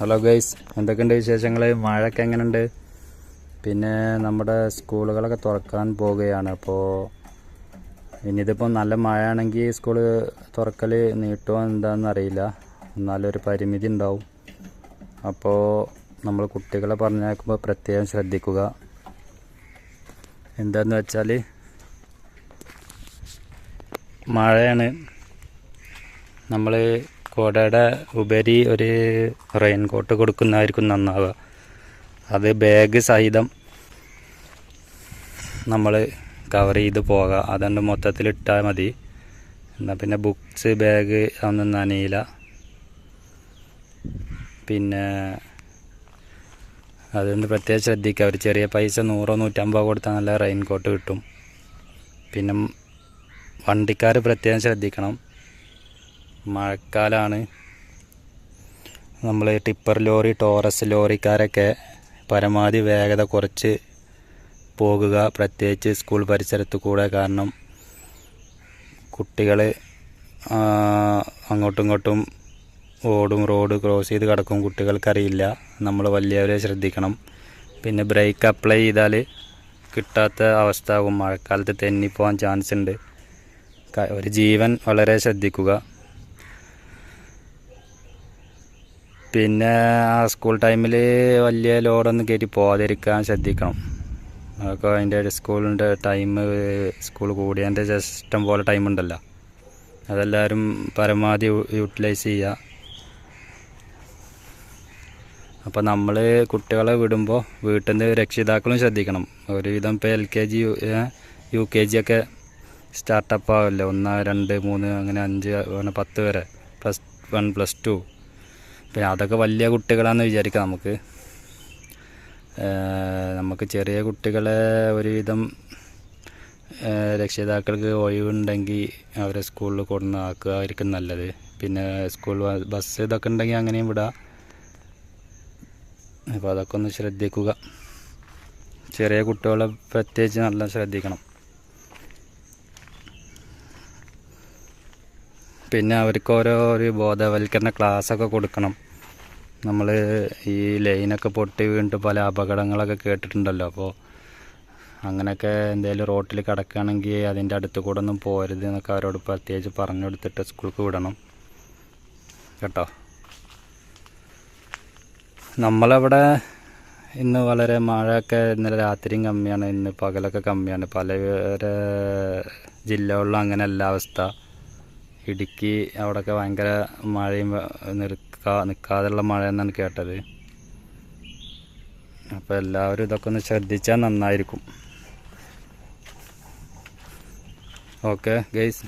Hello guys എന്തൊക്കെയുണ്ട് വിശേഷങ്ങൾ മഴയൊക്കെ എങ്ങനെയുണ്ട്? പിന്നെ നമ്മുടെ സ്കൂളുകളൊക്കെ തുറക്കാൻ പോവുകയാണ്. അപ്പോൾ ഇനിയിതിപ്പോൾ നല്ല മഴ ആണെങ്കിൽ സ്കൂൾ തുറക്കൽ നീട്ടുമോ എന്താണെന്ന് അറിയില്ല പരിമിതി ഉണ്ടാവും. അപ്പോൾ നമ്മൾ കുട്ടികളെ പറഞ്ഞേക്കുമ്പോൾ പ്രത്യേകം ശ്രദ്ധിക്കുക. എന്താന്ന് വെച്ചാൽ മഴയാണ്. നമ്മൾ കുടയുടെ ഉപരി ഒരു റെയിൻ കോട്ട് കൊടുക്കുന്നതായിരിക്കും നന്നാവുക. അത് ബാഗ് സഹിതം നമ്മൾ കവർ ചെയ്ത് പോകാം. അതുകൊണ്ട് മൊത്തത്തിൽ ഇട്ടാൽ മതി. എന്നാൽ പിന്നെ ബുക്സ് ബാഗ് അതൊന്നും നനയില്ല. പിന്നെ അതുകൊണ്ട് പ്രത്യേകം ശ്രദ്ധിക്കുക. ഒരു ചെറിയ പൈസ നൂറോ നൂറ്റമ്പതോ കൊടുത്താൽ നല്ല റെയിൻ കോട്ട് കിട്ടും. പിന്നെ വണ്ടിക്കാർ പ്രത്യേകം ശ്രദ്ധിക്കണം. മഴക്കാലമാണ് നമ്മൾ ടിപ്പർ ലോറി ടോറസ് ലോറിക്കാരൊക്കെ പരമാവധി വേഗത കുറച്ച് പോകുക. പ്രത്യേകിച്ച് സ്കൂൾ പരിസരത്ത് കൂടെ. കാരണം കുട്ടികൾ അങ്ങോട്ടും ഇങ്ങോട്ടും ഓടും റോഡ് ക്രോസ് ചെയ്ത് കിടക്കും. കുട്ടികൾക്കറിയില്ല. നമ്മൾ വലിയവരെ ശ്രദ്ധിക്കണം. പിന്നെ ബ്രേക്ക് അപ്ലൈ ചെയ്താൽ കിട്ടാത്ത അവസ്ഥ ആകും മഴക്കാലത്ത് തെന്നിപ്പോകാൻ ചാൻസ് ഉണ്ട് ഒരു ജീവൻ വളരെ ശ്രദ്ധിക്കുക. പിന്നെ ആ സ്കൂൾ ടൈമിൽ വലിയ ലോഡൊന്നും കയറ്റി പോകാതിരിക്കാൻ ശ്രദ്ധിക്കണം. അതൊക്കെ അതിന്റെ സ്കൂളിന്റെ ടൈം സ്കൂൾ കൂടിയതിന്റെ ഇഷ്ടം പോലെ ടൈം ഉണ്ടല്ലോ. അതെല്ലാവരും പരമാവധി യൂട്ടിലൈസ് ചെയ്യുക അപ്പോൾ നമ്മൾ കുട്ടികളെ വിടുമ്പോൾ വീട്ടിൽ നിന്ന് രക്ഷിതാക്കളും ശ്രദ്ധിക്കണം. ഒരുവിധം ഇപ്പോൾ L K G U K G ഒക്കെ സ്റ്റാർട്ടപ്പ് ആവല്ലേ. ഒന്ന് രണ്ട് മൂന്ന് അങ്ങനെ അഞ്ച് പത്ത് വരെ. പ്ലസ് വൺ പ്ലസ് ടു പിന്നെ അതൊക്കെ വലിയ കുട്ടികളാണെന്ന് വിചാരിക്കാം നമുക്ക്. നമുക്ക് ചെറിയ കുട്ടികളെ ഒരുവിധം രക്ഷിതാക്കൾക്ക് ഒഴിവുണ്ടെങ്കിൽ അവരെ സ്കൂളിൽ കൊണ്ടുവന്ന് ആക്കുക ആയിരിക്കും നല്ലത്. പിന്നെ സ്കൂൾ ബസ് ഇതൊക്കെ ഉണ്ടെങ്കിൽ അങ്ങനെയും വിടാം. അപ്പോൾ അതൊക്കെ ഒന്ന് ശ്രദ്ധിക്കുക. ചെറിയ കുട്ടികളെ പ്രത്യേകിച്ച് നല്ല ശ്രദ്ധിക്കണം. പിന്നെ അവർക്ക് ഓരോ ഒരു ബോധവൽക്കരണ ക്ലാസ്സൊക്കെ കൊടുക്കണം. നമ്മൾ ഈ ലൈനൊക്കെ പൊട്ടി വീണിട്ട് പല അപകടങ്ങളൊക്കെ കേട്ടിട്ടുണ്ടല്ലോ. അപ്പോൾ അങ്ങനെയൊക്കെ എന്തെങ്കിലും റോട്ടിൽ കിടക്കുകയാണെങ്കിൽ അതിന്റെ അടുത്ത് കൂടെ ഒന്നും പോരുത് എന്നൊക്കെ അവരോട് പ്രത്യേകിച്ച് പറഞ്ഞു കൊടുത്തിട്ട് സ്കൂൾക്ക് വിടണം. കേട്ടോ? നമ്മളവിടെ ഇന്ന് വളരെ മഴയൊക്കെ ഇന്നലെ രാത്രിയും കമ്മിയാണ് ഇന്ന് പകലൊക്കെ കമ്മിയാണ്. പല ജില്ലകളിലും അങ്ങനെയല്ല അവസ്ഥ. ഇടുക്കി അവിടെയൊക്കെ ഭയങ്കര മഴയും നിൽക്കാ നിൽക്കാതെയുള്ള മഴ എന്നാണ് കേട്ടത്. അപ്പോൾ എല്ലാവരും ഇതൊക്കെ ഒന്ന് ശ്രദ്ധിച്ചാൽ നന്നായിരിക്കും. Okay guys